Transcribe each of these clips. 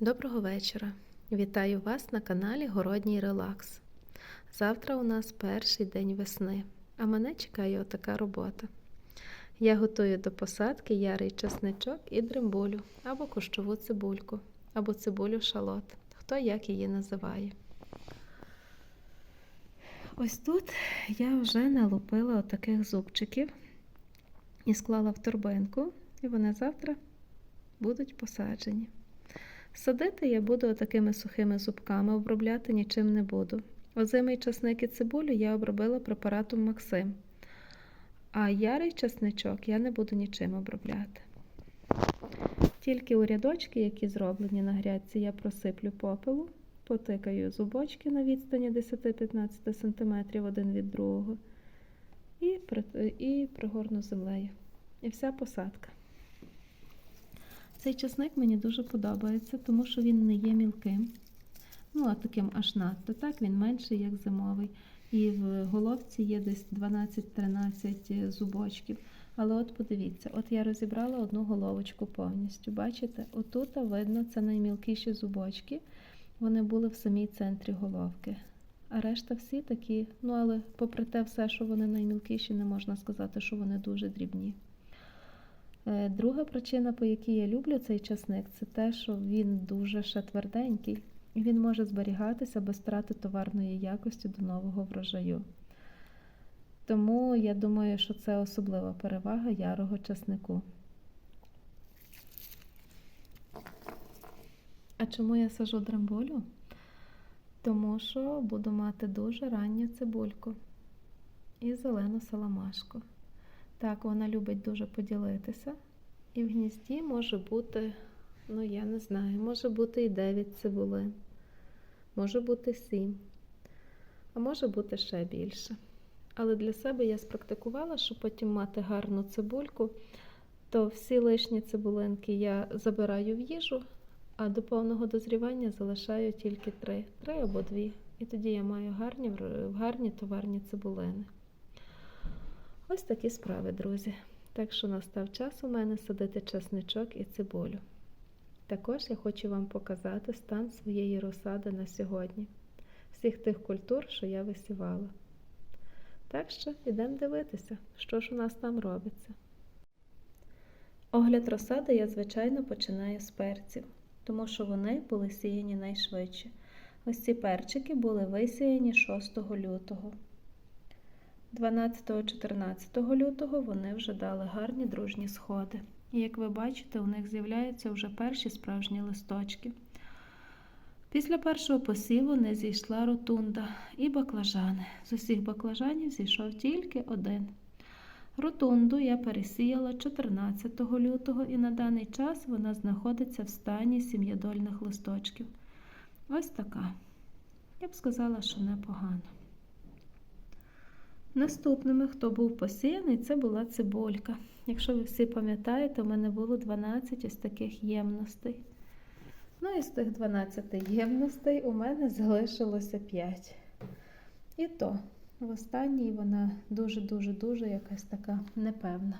Доброго вечора! Вітаю вас на каналі Городній Релакс. Завтра у нас перший день весни, а мене чекає отака робота. Я готую до посадки ярий чесничок і дрембулю, або кущову цибульку, або цибулю шалот, хто як її називає. Ось тут я вже налупила отаких зубчиків і склала в торбинку, і вони завтра будуть посаджені. Садити я буду такими сухими зубками, обробляти нічим не буду. Озимий часник і цибулю я обробила препаратом Максим. А ярий часничок я не буду нічим обробляти. Тільки у рядочки, які зроблені на грядці, я просиплю попелу, потикаю зубочки на відстані 10-15 см один від другого і, і пригорну землею. І вся посадка. Цей часник мені дуже подобається, тому що він не є мілким. Ну, а таким аж надто. Так, він менший, як зимовий. І в головці є десь 12-13 зубочків. Але от подивіться, от я розібрала одну головочку повністю. Бачите, отут видно, це наймілкіші зубочки. Вони були в самій центрі головки. А решта всі такі, ну але попри те, все, що вони наймілкіші, не можна сказати, що вони дуже дрібні. Друга причина, по якій я люблю цей часник, це те, що він дуже ще тверденький він може зберігатися без втрати товарної якості до нового врожаю. Тому я думаю, що це особлива перевага ярого часнику. А чому я сажу драмбулю? Тому що буду мати дуже ранню цибульку і зелену саламашку. Так, вона любить дуже поділитися. І в гнізді може бути, ну я не знаю, може бути і 9 цибулин, може бути 7, а може бути ще більше. Але для себе я спрактикувала, щоб потім мати гарну цибульку, то всі лишні цибулинки я забираю в їжу, а до повного дозрівання залишаю тільки 3, 3 або 2. І тоді я маю гарні, гарні товарні цибулини. Ось такі справи, друзі. Так що настав час у мене садити чесничок і цибулю. Також я хочу вам показати стан своєї розсади на сьогодні, всіх тих культур, що я висівала. Так що йдемо дивитися, що ж у нас там робиться. Огляд розсади я, звичайно, починаю з перців, тому що вони були сіяні найшвидше. Ось ці перчики були висіяні 6 лютого. 12-14 лютого вони вже дали гарні дружні сходи. І як ви бачите, у них з'являються вже перші справжні листочки. Після першого посіву не зійшла ротунда і баклажани. З усіх баклажанів зійшов тільки один. Ротунду я пересіяла 14 лютого і на даний час вона знаходиться в стані сім'ядольних листочків. Ось така. Я б сказала, що непогано. Наступними, хто був посіяний, це була цибулька. Якщо ви всі пам'ятаєте, у мене було 12 ось таких ємностей. Ну, і з тих 12 ємностей у мене залишилося 5. І то, в останній вона дуже-дуже-дуже якась така непевна.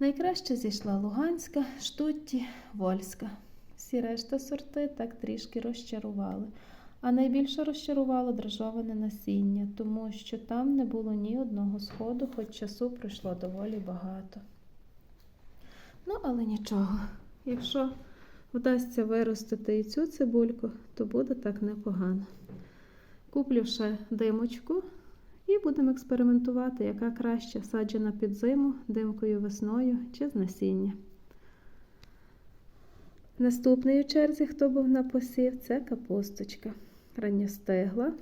Найкраще зійшла Луганська, Штутті, Вольська. Всі решта сорти так трішки розчарували. А найбільше розчарувало дрожжоване насіння, тому що там не було ні одного сходу, хоч часу пройшло доволі багато. Ну, але нічого, якщо вдасться виростити і цю цибульку, то буде так непогано. Куплю ще димочку і будемо експериментувати, яка краще саджена під зиму, димкою весною чи з насіння. Наступний черзі, хто був на посів, це капусточка ранньостигла,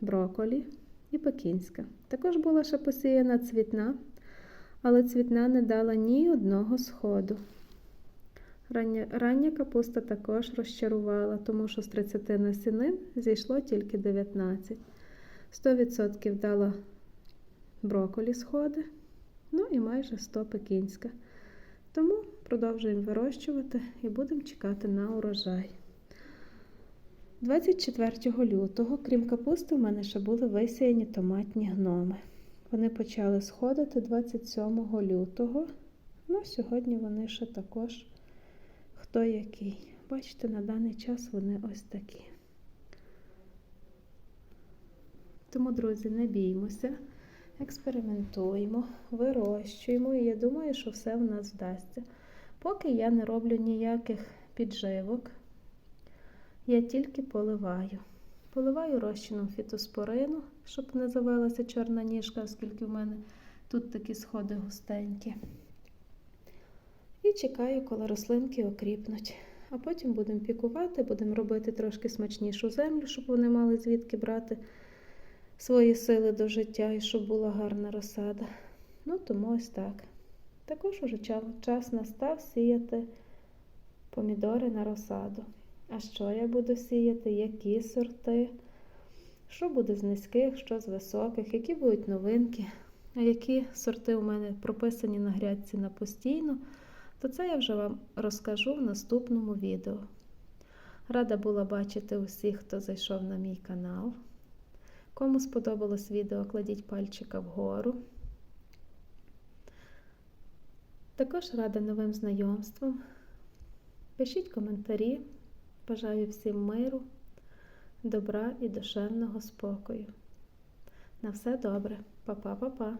броколі і пекінська. Також була ще посіяна цвітна, але цвітна не дала ні одного сходу. Рання, рання капуста також розчарувала, тому що з 30 насінин зійшло тільки 19. 100% дала броколі сходи, ну і майже 100 пекінська. Тому продовжуємо вирощувати і будемо чекати на урожай. 24 лютого, крім капусти, в мене ще були висіяні томатні гноми. Вони почали сходити 27 лютого. Ну, сьогодні вони ще також хто який. бачите, на даний час вони ось такі. Тому, друзі, не біймося, експериментуємо, вирощуємо, і я думаю, що все в нас вдасться. Поки я не роблю ніяких підживок, я тільки поливаю. Поливаю розчином фітоспорину, щоб не завелася чорна ніжка, оскільки в мене тут такі сходи густенькі. І чекаю, коли рослинки окріпнуть. А потім будемо пікувати, будемо робити трошки смачнішу землю, щоб вони мали звідки брати свої сили до життя і щоб була гарна розсада. Ну, тому ось так. Також уже час настав сіяти помідори на розсаду. А що я буду сіяти, які сорти, що буде з низьких, що з високих, які будуть новинки, а які сорти у мене прописані на грядці на постійно, то це я вже вам розкажу в наступному відео. Рада була бачити усіх, хто зайшов на мій канал. Кому сподобалось відео, кладіть пальчика вгору. Також рада новим знайомствам. Пишіть коментарі. Бажаю всім миру, добра і душевного спокою. На все добре. Па-па-па-па.